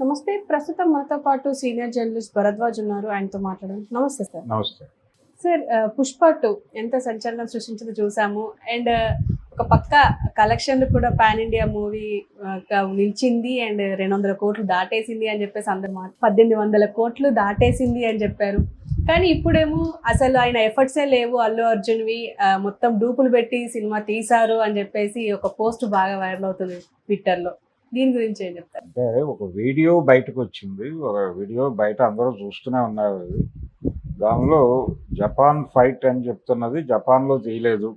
నమస్తే ప్రస్తుతం మనతో పాటు సీనియర్ జర్నలిస్ట్ భరద్వాజ్ ఉన్నారు. ఆయనతో మాట్లాడారు నమస్తే సార్. నమస్తే. సార్ పుష్ప టూ ఎంత సంచలనం సృష్టించిందో చూసాము. అండ్ ఒక పక్క కలెక్షన్లు కూడా పాన్ ఇండియా మూవీ నిలిచింది. అండ్ రెండు వందల కోట్లు దాటేసింది అని చెప్పేసి అందరు పద్దెనిమిది వందల కోట్లు దాటేసింది అని చెప్పారు. కానీ ఇప్పుడేమో అసలు ఆయన ఎఫర్ట్సే లేవు. అల్లు అర్జున్వి మొత్తం డూపులు పెట్టి సినిమా తీశారు అని చెప్పేసి ఒక పోస్ట్ బాగా వైరల్ అవుతుంది ట్విట్టర్లో. దీని గురించి ఏం చెప్తారు? అంటే ఒక వీడియో బయటకు వచ్చింది ఒక వీడియో బయట అందరూ చూస్తూనే ఉన్నారు అది. దానిలో జపాన్ ఫైట్ అని చెప్తున్నది జపాన్లో తీయలేదు.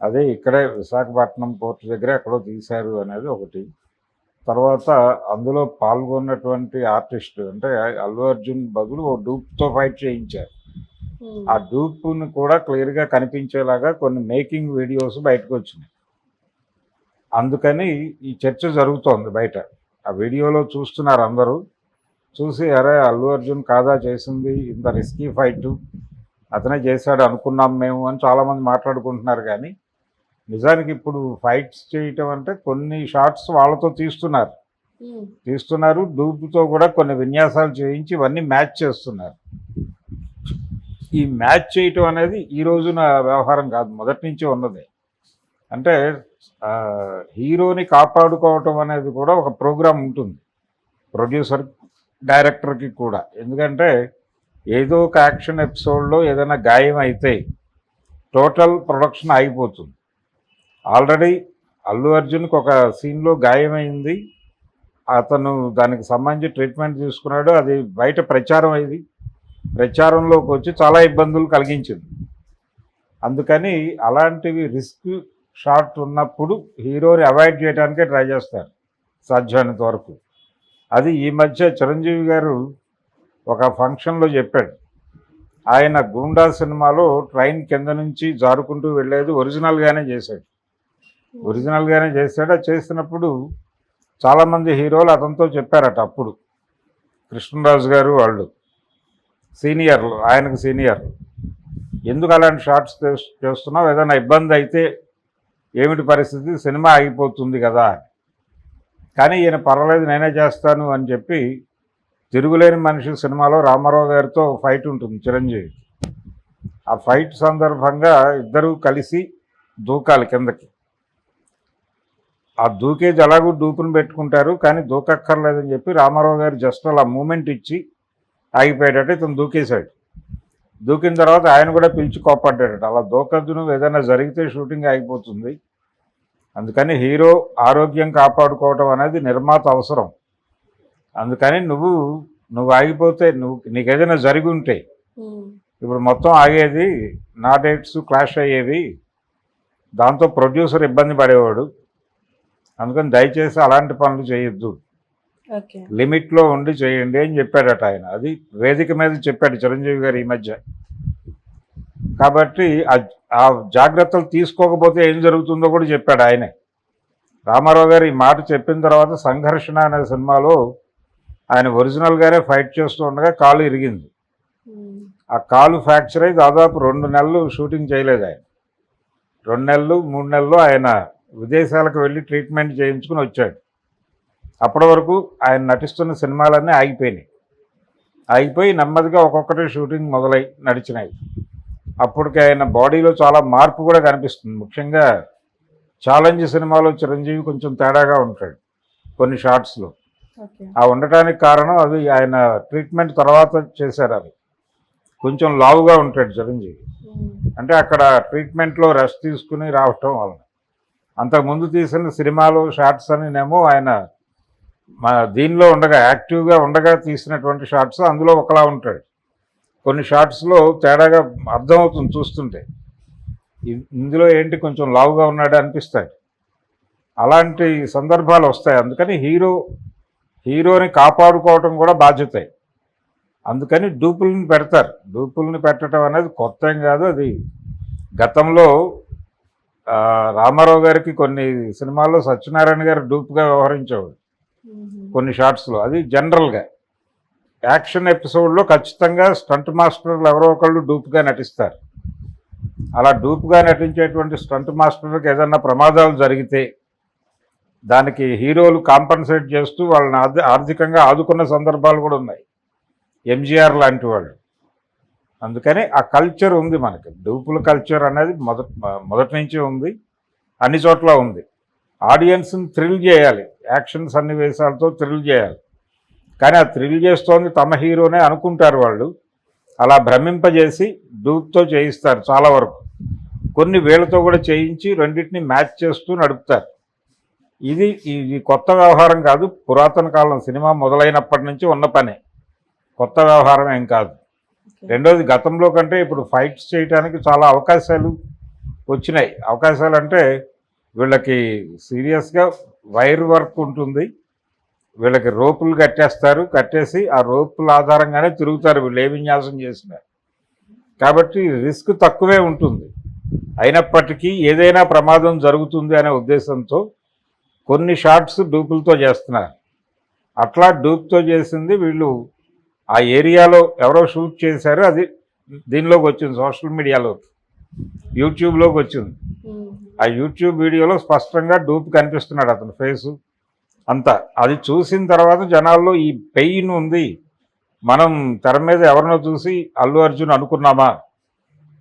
అదే ఇక్కడే విశాఖపట్నం పోర్ట్ దగ్గర ఎక్కడో తీశారు అనేది ఒకటి. తర్వాత అందులో పాల్గొన్నటువంటి ఆర్టిస్ట్ అంటే అల్లు అర్జున్ బదులు ఓ డూప్తో ఫైట్ చేయించారు. ఆ డూప్ని కూడా క్లియర్గా కనిపించేలాగా కొన్ని మేకింగ్ వీడియోస్ బయటకు వచ్చినాయి అందుకని ఈ చర్చ జరుగుతోంది బయట. ఆ వీడియోలో చూస్తున్నారు అందరూ. చూసి అరే అల్లు అర్జున్ కాదా చేసింది? ఇంత రిస్కీ ఫైట్ అతనే చేశాడు అనుకున్నాం మేము అని చాలామంది మాట్లాడుకుంటున్నారు కానీ నిజానికి ఇప్పుడు ఫైట్స్ చేయటం అంటే కొన్ని షార్ట్స్ వాళ్ళతో తీస్తున్నారు. తీస్తున్నారు డూప్తో కూడా కొన్ని విన్యాసాలు చేయించి ఇవన్నీ మ్యాచ్ చేస్తున్నారు. ఈ మ్యాచ్ చేయటం అనేది ఈ రోజున వ్యవహారం కాదు మొదటి నుంచి ఉన్నది. అంటే హీరోని కాపాడుకోవటం అనేది కూడా ఒక ప్రోగ్రామ్ ఉంటుంది. ప్రొడ్యూసర్ డైరెక్టర్కి కూడా. ఎందుకంటే ఏదో ఒక యాక్షన్ ఎపిసోడ్లో ఏదైనా గాయం అయితే టోటల్ ప్రొడక్షన్ ఆగిపోతుంది. ఆల్రెడీ అల్లు అర్జున్కి ఒక సీన్లో గాయమైంది. అతను దానికి సంబంధించి ట్రీట్మెంట్ తీసుకున్నాడు. అది బయట ప్రచారం అయింది ప్రచారంలోకి వచ్చి చాలా ఇబ్బందులు కలిగించింది. అందుకని అలాంటివి రిస్క్ షార్ట్ ఉన్నప్పుడు హీరోని అవాయిడ్ చేయడానికే ట్రై చేస్తారు సాధ్యమైనంత వరకు. అది ఈ మధ్య చిరంజీవి గారు ఒక ఫంక్షన్లో చెప్పాడు ఆయన గూండా సినిమాలో ట్రైన్ కింద నుంచి జారుకుంటూ వెళ్ళేది ఒరిజినల్గానే చేశాడు. ఒరిజినల్గానే చేశాడు చేసినప్పుడు చాలామంది హీరోలు అతనితో చెప్పారట అప్పుడు. కృష్ణరాజు గారు వాళ్ళు సీనియర్లు ఆయనకు సీనియర్లు ఎందుకు అలాంటి షార్ట్స్ చేస్తున్నావు? ఏదైనా ఇబ్బంది అయితే ఏమిటి పరిస్థితి? సినిమా ఆగిపోతుంది కదా. కానీ ఈయన పర్వాలేదు నేనే చేస్తాను అని చెప్పి తిరుగులేని మనిషి సినిమాలో రామారావు గారితో ఫైట్ ఉంటుంది చిరంజీవి. ఆ ఫైట్ సందర్భంగా ఇద్దరూ కలిసి దూకాలి కిందకి. ఆ దూకేజ్ ఎలాగూ డూపును పెట్టుకుంటారు కానీ దూకక్కర్లేదని చెప్పి రామారావు గారు జస్ట్ అలా మూమెంట్ ఇచ్చి ఆగిపోయేటట్టు ఇతను దూకేశాడు. దూకిన తర్వాత ఆయన కూడా పిలిచి కోపడ్డాడట అలా దూకద్దు నువ్వు ఏదైనా జరిగితే షూటింగ్ ఆగిపోతుంది అందుకని హీరో ఆరోగ్యం కాపాడుకోవటం అనేది నిర్మాత అవసరం. అందుకని నువ్వు నువ్వు ఆగిపోతే నువ్వు నీకు ఏదైనా జరిగి ఉంటే. ఇప్పుడు మొత్తం ఆగేది నా డేట్స్ క్లాష్ అయ్యేవి. దాంతో ప్రొడ్యూసర్ ఇబ్బంది పడేవాడు. అందుకని దయచేసి అలాంటి పనులు చేయొద్దు. లిమిట్లో ఉండి చేయండి అని చెప్పాడట ఆయన. అది వేదిక మీద చెప్పాడు చిరంజీవి గారు ఈ మధ్య. కాబట్టి ఆ- జాగ్రత్తలు తీసుకోకపోతే ఏం జరుగుతుందో కూడా చెప్పాడు ఆయనే. రామారావు గారు ఈ మాట చెప్పిన తర్వాత సంఘర్షణ అనే సినిమాలో ఆయన ఒరిజినల్గానే ఫైట్ చేస్తూ ఉండగా కాలు ఇరిగింది. ఆ కాలు ఫ్రాక్చర్ అయి దాదాపు రెండు నెలలు షూటింగ్ చేయలేదు ఆయన. రెండు నెలలు మూడు నెలలు ఆయన విదేశాలకు వెళ్ళి ట్రీట్మెంట్ చేయించుకుని వచ్చాడు. అప్పటి వరకు ఆయన నటిస్తున్న సినిమాలన్నీ ఆగిపోయినాయి. ఆగిపోయి నెమ్మదిగా ఒక్కొక్కటి షూటింగ్ మొదలై నడిచినాయి. అప్పటికి ఆయన బాడీలో చాలా మార్పు కూడా కనిపిస్తుంది. ముఖ్యంగా ఛాలెంజ్ సినిమాలో చిరంజీవి కొంచెం తేడాగా ఉంటాడు కొన్ని షార్ట్స్లో ఆ ఉండటానికి కారణం అది ఆయన ట్రీట్మెంట్ తర్వాత చేశారు అది. కొంచెం లావుగా ఉంటాడు చిరంజీవి. అంటే అక్కడ ట్రీట్మెంట్లో రెస్ట్ తీసుకుని రావటం వలన. అంతకుముందు తీసిన సినిమాలో షార్ట్స్ అనినేమో ఆయన మా దీనిలో ఉండగా యాక్టివ్గా ఉండగా తీసినటువంటి షార్ట్స్ అందులో ఒకలా ఉంటాడు కొన్ని షార్ట్స్లో తేడాగా అర్థమవుతుంది చూస్తుంటే. ఇందులో ఏంటి కొంచెం లావుగా ఉన్నాడు అనిపిస్తాయి. అలాంటి సందర్భాలు వస్తాయి. అందుకని హీరో హీరోని కాపాడుకోవటం కూడా బాధ్యత. అందుకని డూపుల్ని పెడతారు. డూపుల్ని పెట్టడం అనేది కొత్త కాదు. అది గతంలో రామారావు గారికి కొన్ని సినిమాల్లో సత్యనారాయణ గారు డూప్గా వ్యవహరించేవాడు కొన్ని షార్ట్స్లో. అది జనరల్గా. యాక్షన్ ఎపిసోడ్లో ఖచ్చితంగా స్టంట్ మాస్టర్లు ఎవరో ఒకళ్ళు డూప్గా నటిస్తారు. అలా డూప్గా నటించేటువంటి స్టంట్ మాస్టర్కి ఏదన్నా ప్రమాదాలు జరిగితే దానికి హీరోలు కాంపన్సేట్ చేస్తూ వాళ్ళని ఆర్థి- ఆర్థికంగా ఆదుకున్న సందర్భాలు కూడా ఉన్నాయి. ఎంజీఆర్ లాంటి వాళ్ళు. అందుకని ఆ కల్చర్ ఉంది మనకి. డూపుల కల్చర్ అనేది మొదటి మొదటి నుంచి ఉంది. అన్ని చోట్ల ఉంది. ఆడియన్స్ని థ్రిల్ చేయాలి. యాక్షన్ సన్నివేశాలతో థ్రిల్ చేయాలి. కానీ ఆ థ్రిల్ చేస్తోంది తమ హీరోనే అనుకుంటారు వాళ్ళు. అలా భ్రమింపజేసి డూప్తో చేయిస్తారు చాలా వరకు. కొన్ని వేళ్ళతో కూడా చేయించి రెండింటిని మ్యాచ్ చేస్తూ నడుపుతారు. ఇది ఇది కొత్త వ్యవహారం కాదు పురాతన కాలం సినిమా మొదలైనప్పటి నుంచి ఉన్న పనే. కొత్త వ్యవహారం ఏం కాదు. రెండోది గతంలో కంటే ఇప్పుడు ఫైట్స్ చేయడానికి చాలా అవకాశాలు వచ్చినాయి. అవకాశాలు అంటే వీళ్ళకి సీరియస్గా వైర్ వర్క్ ఉంటుంది. వీళ్ళకి రోపులు కట్టేస్తారు. కట్టేసి ఆ రోపుల ఆధారంగానే తిరుగుతారు. వీళ్ళు ఏ విన్యాసం చేసినా. కాబట్టి రిస్క్ తక్కువే ఉంటుంది. అయినప్పటికీ ఏదైనా ప్రమాదం జరుగుతుంది అనే ఉద్దేశంతో కొన్ని షార్ట్స్ డూపులతో చేస్తున్నారు. అట్లా డూప్తో చేసింది వీళ్ళు ఆ ఏరియాలో ఎవరో షూట్ చేశారు. అది దీనిలోకి వచ్చింది సోషల్ మీడియాలో యూట్యూబ్లోకి వచ్చింది. ఆ యూట్యూబ్ వీడియోలో స్పష్టంగా డూప్ కనిపిస్తున్నాడు అతని ఫేసు. అంతా. అది చూసిన తర్వాత జనాల్లో ఈ పెయిన్ ఉంది. మనం తెర మీద ఎవరినో చూసి అల్లు అర్జున్ అనుకున్నామా?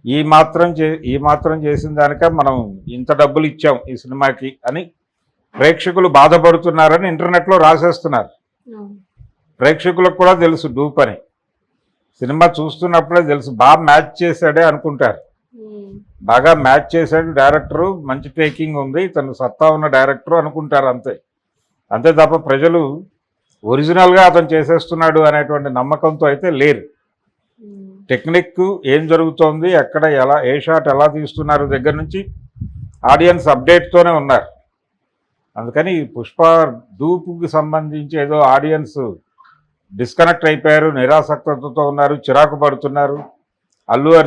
ఈ మాత్రం చే ఈ మాత్రం చేసిన దానిక మనం ఇంత డబ్బులు ఇచ్చాం ఈ సినిమాకి అని ప్రేక్షకులు బాధపడుతున్నారని ఇంటర్నెట్లో రాసేస్తున్నారు. ప్రేక్షకులకు కూడా తెలుసు డూప్ అని. సినిమా చూస్తున్నప్పుడే తెలుసు బాగా మ్యాచ్ చేశాడే అనుకుంటారు. బాగా మ్యాచ్ చేశాడు డైరెక్టరు. మంచి టేకింగ్ ఉంది. తను సత్తా ఉన్న డైరెక్టరు అనుకుంటారు అంతే. అంతే తప్ప ప్రజలు ఒరిజినల్గా అతను చేసేస్తున్నాడు అనేటువంటి నమ్మకంతో అయితే లేరు. టెక్నిక్ ఏం జరుగుతోంది ఎక్కడ ఎలా ఏ షాట్ ఎలా తీస్తున్నారు దగ్గర నుంచి ఆడియన్స్ అప్డేట్తోనే ఉన్నారు. అందుకని పుష్ప డూపుకి సంబంధించి ఏదో ఆడియన్స్ డిస్కనెక్ట్ అయిపోయారు నిరాసక్తతో ఉన్నారు చిరాకు పడుతున్నారు. అల్లు అర్జున్